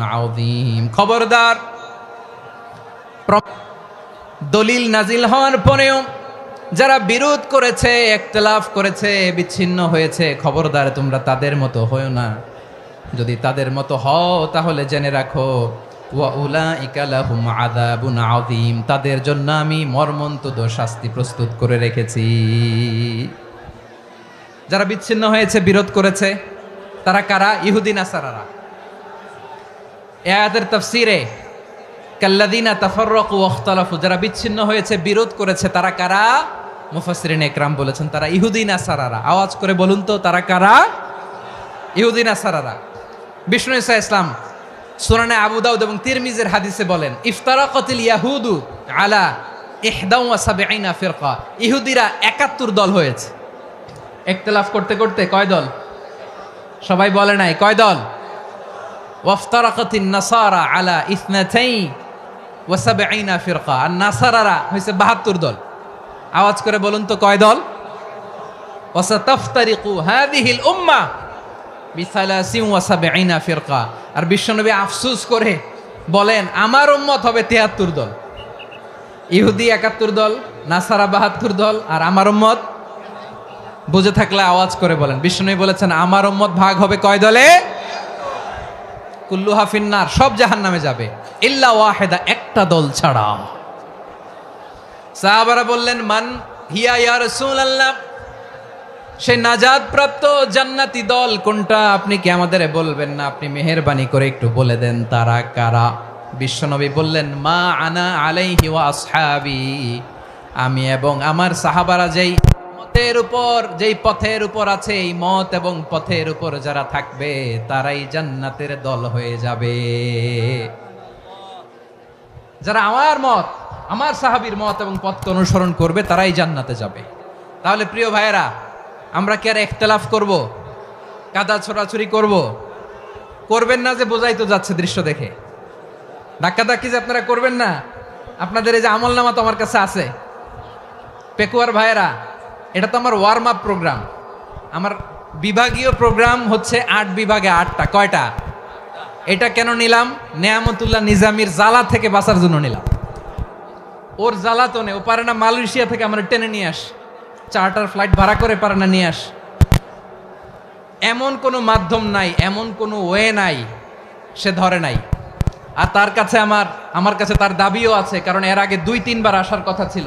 আযীম। খবরদার। দলিল নাজিল হওয়ার পরেও যারা বিরোধ করেছে, একতলাফ করেছে, বিচ্ছিন্ন হয়েছে, খবরদার তোমরা তাদের মতো হও না। যদি তাদের মতো হও, তাহলে জেনে রাখো তাদের জন্য আমি মর্মন্তুদ শাস্তি প্রস্তুত করে রেখেছি। যারা বিচ্ছিন্ন হয়েছে, বিরোধ করেছে, তারা কারা? ইহুদিন আসারারা এ তাফসিরে কাল্লাদিনা তাফাররাকু ওয়াখতালাফু যারা বিচ্ছিন্ন হয়েছে, বিরোধ করেছে, তারা কারা? মুফাসসিরিন একরাম বলেছেন, তারা ইহুদিন আসারারা আওয়াজ করে বলুন তো, তারা কারা? ইহুদিন আসারারা বিষ্ণু ইসা ইসলাম সুরানে আবু দাউদ এবং তিরমিজের হাদিসে বলেন, ইফতারাকাতিল ইয়াহুদু আলা ইহদাউ ওয়া সাবঈনা ফিরকা। ইহুদিরা 71 দল হয়েছে। ইখতিলাফ করতে করতে কয় দল? সবাই বলে নাই, কয় দল? ওয়াফতারাকাতিন নাসারা আলা ইসনাতাই ওয়া সাবঈনা ফিরকা আর নাসারারা হইছে 72 দল। আওয়াজ করে বলুন তো কয় দল? ওয়াসাতাফতারিকু হাদিহিল উম্মাহ বিসালাসিন ওয়া সাবঈনা ফিরকা। আর বিশ্বনবী আফসোস করে বলেন, আমার উম্মত হবে 73 দল। ইহুদি 71 দল, নাসারা 72 দল, আর আমার উম্মত? বুঝে থাকলে আওয়াজ করে বলেন। বিষ্ণু বলেছেন, আমার উম্মত ভাগ হবে কয় দলে? কুল্লু হাফিন্নার সব জাহান নামে যাবে। ইল্লা ওয়াহেদা, একটা দল ছাড়া। সাহাবারা বললেন, মান হিয়া ইয়া রাসূলুল্লাহ? সেই নাজাদ প্রাপ্ত জান্নাতি দল কোনটা? আপনি কি আমাদের বলবেন না? আপনি মেহেরবানি করে একটু বলে দেন, তারা কারা? বিশ্বনবী বললেন, মা আনা আলাইহি ওয়া আসহাবি। আমি এবং আমার সাহাবারা যেই মতের উপর, যেই পথের উপর আছে এই মত এবং পথের উপর যারা থাকবে, তারাই জান্নাতের দল হয়ে যাবে। যারা আমার মত, আমার সাহাবীর মত এবং পথকে অনুসরণ করবে, তারাই জান্নাতে যাবে। তাহলে প্রিয় ভাইয়েরা, আমরা কি আর একতলাফ করব? কাদা ছোড়াছুরি করব? করবেন না যে বোঝাই তো যাচ্ছে দৃশ্য দেখে। ধাক্কা ধাক্কি যে আপনারা করবেন না। আপনাদের এই যে আমল নামা তো আমার কাছে আছে। পেকুয়ার ভাইয়েরা এটা তো আমার ওয়ার্ম আপ প্রোগ্রাম আমার বিভাগীয় প্রোগ্রাম হচ্ছে আট বিভাগে আটটা। কয়টা? এটা কেন নিলাম? নেয়ামতুল্লাহ নিজামির জ্বালা থেকে বাঁচার জন্য নিলাম। ওর জ্বালা তো নেই। ও পারে না মালয়েশিয়া থেকে আমরা টেনে নিয়ে আস। চার্টার ফ্লাইট ভাড়া করে পারে না নিয়ে আস। এমন কোনো মাধ্যম নাই, এমন কোনো ওয়ে নাই, সে ধরে নাই। আর তার কাছে আমার আমার কাছে তার দাবিও আছে, কারণ এর আগে দুই, তিনবার আসার কথা ছিল।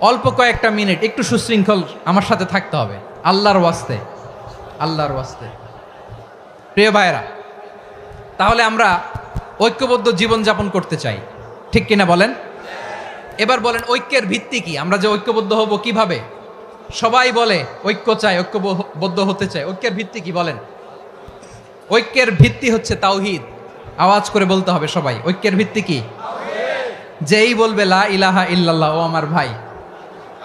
অল্প কয়েকটা মিনিট একটু সুশৃঙ্খল আমার সাথে থাকতে হবে। আল্লাহর ওয়াস্তে আল্লাহর ওয়াস্তে। প্রিয় ভাইরা তাহলে আমরা ঐক্যবদ্ধ জীবনযাপন করতে চাই। ঠিক কিনা বলেন? এবার বলেন, ঐক্যের ভিত্তি কি? আমরা যে ঐক্যবদ্ধ হব কীভাবে? সবাই বলে, ঐক্য চাই, ঐক্যবদ্ধ হতে চাই। ঐক্যের ভিত্তি কি বলেন? ঐক্যের ভিত্তি হচ্ছে তাওহিদ। আওয়াজ করে বলতে হবে সবাই, ঐক্যের ভিত্তি কি? যেই বলবে, লা ইলাহা ইল্লাল্লাহ, ও আমার ভাই।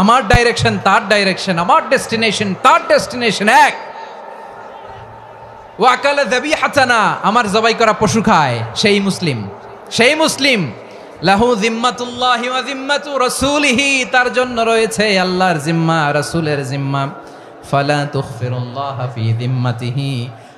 আমার ডাইরেকশন তার ডাইরেকশন আমার ডেস্টিনেশন তার ডেস্টিনেশন এক। ওয়াকালে দেবী হাচানা আমার জবাই করা পশু খায়, সেই মুসলিম। সেই মুসলিম। লাহু জিম্মাতুল্লাহ জিম্মাতু রাসূলিহি, তার জন্য রয়েছে আল্লাহর জিম্মা, রাসূলের জিম্মা। ফালা তুখফিরুল্লাহ ফি জিম্মাতিহি।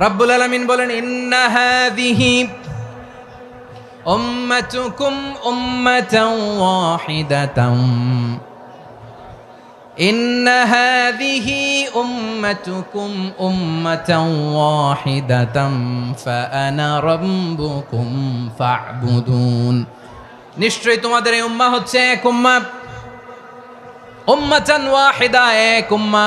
রব্বুল আলামিন বলেন ইন্না হাদিহি উম্মাতুকুম উম্মাতাও ওয়াহিদাতাম إن هذه أمتكم أمة واحدة فأنا ربكم فاعبدون নিশ্চয়ই তোমাদের এই উম্মা হচ্ছে এক উম্মা উম্মাচান ওয়াহিদা এক উম্মা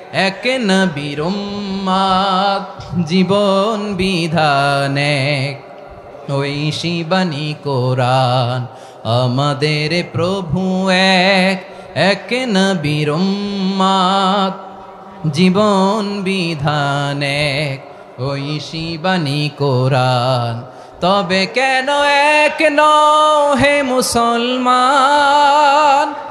এক নবীর জীবন বিধান এক। ওই শিবানী কোরআন আমাদের প্রভু এক। এক নবীর জীবন বিধান এক। ওই শিবানী কোরআন তবে কেন এক নও হে মুসলমান?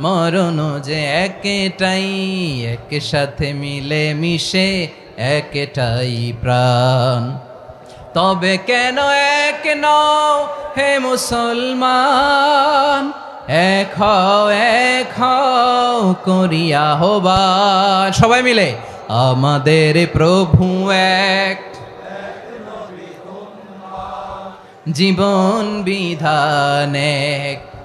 মরণ যে একটাই, একসাথে মিলে মিশে একটাই প্রাণ। তবে কেন এক নও হে মুসলমান? এক হও, এক করিয়া হবার সবাই মিলে, আমাদের প্রভু এক। জীবন বিধান এক।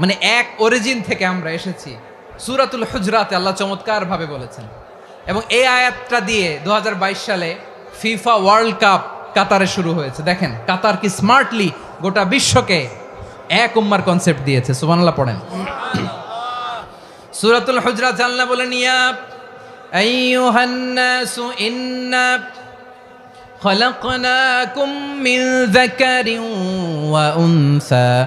মানে এক অরিজিন থেকে আমরা এসেছি সুরাতুল হুজরাতে আল্লাহ চমৎকার ভাবে বলেছেন এবং এই আয়াতটা দিয়ে দু সালে ফিফা ওয়ার্ল্ড কাপ কাতারে শুরু হয়েছে দেখেন কাতার কি স্মার্টলি গোটা বিশ্বকে এক উম্মার কনসেপ্ট দিয়েছে সুবহানাল্লাহ পড়েন সুরাতুল হুজরাত আল্লাহ বলেন ইয়া আইয়ুহান নাসু ইন্না خلقناكم من ذكر وأنثى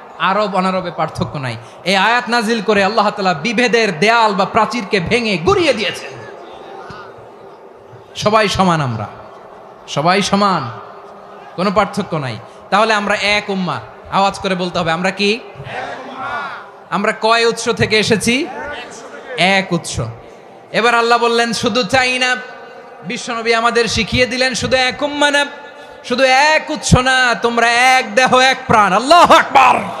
আরব অনারবে পার্থক্য নাই। এই আয়াত নাজিল করে আল্লাহ তালা বিভেদের দেয়াল বা প্রাচীরকে ভেঙে গুড়িয়ে দিয়েছেন। সবাই সমান আমরা। সবাই সমান। কোনো পার্থক্য নাই। তাহলে আমরা এক উম্মা। আওয়াজ করে বলতে হবে, আমরা কি? আমরা কয় উৎস থেকে এসেছি? এক উৎস। এবার আল্লাহ বললেন, শুধু চাই না। বিশ্বনবী আমাদের শিখিয়ে দিলেন, শুধু এক উম্মা না, শুধু এক উৎস না, তোমরা এক দেহ, এক প্রাণ। আল্লাহ আকবার।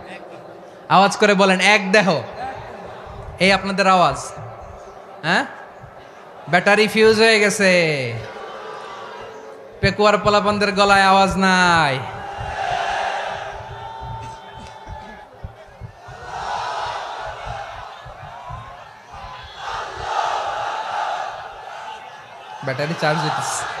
আওয়াজ করে বলেন, এক দেহ। এই আপনাদের আওয়াজ। হ্যাঁ? ব্যাটারি ফিউজ হয়ে গেছে। পেকুয়ার পোলাপানদের গলায় আওয়াজ নাই। ব্যাটারি চার্জ হইতেছে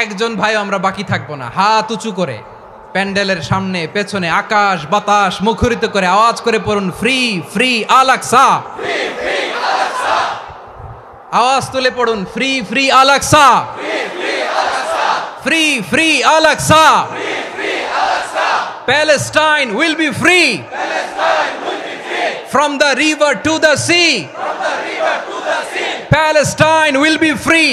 একজন ভাই আমরা বাকি থাকব না। হাত উঁচু করে, প্যান্ডেলের সামনে, পেছনে, আকাশ, বাতাস, মুখরিত করে, আওয়াজ করে পড়ুন, ফ্রি ফ্রি আল আকসা। আওয়াজ তুলে পড়ুন, free free Al Aqsa. Free free Al Aqsa. Palestine will be free. from the river to the sea Palestine will be free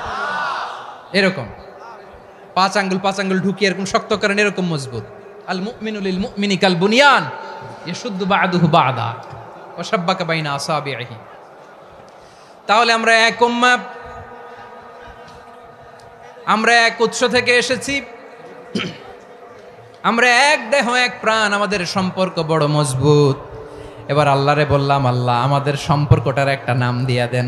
এরকম। পাঁচ আঙ্গুল পাঁচ আঙ্গুল ঢুকিয়ে এরকম শক্ত করেন, এরকম মজবুত। আল মুমিনুল মুমিনি কাল বুনিয়ান, ইয়াশুদ্দু বাদুহু বাদা ওয়াসাব্বাকা বাইনা আসাবিহি তাহলে আমরা এক উম্মা, আমরা এক উৎস থেকে এসেছি। আমরা এক দেহ, এক প্রাণ, আমাদের সম্পর্ক বড় মজবুত। এবার আল্লাহরে বললাম, আল্লাহ, আমাদের সম্পর্কটার একটা নাম দিয়া দেন।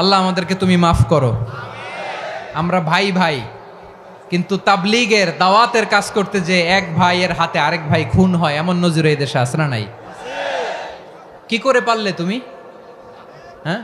আল্লাহ আমাদেরকে তুমি মাফ করো। আমরা ভাই ভাই, কিন্তু তাবলিগের দাওয়াতের কাজ করতে যে এক ভাইয়ের হাতে আরেক ভাই খুন হয়, এমন নজরে এই দেশে আসরা নাই? কি করে পারলে তুমি? হ্যাঁ?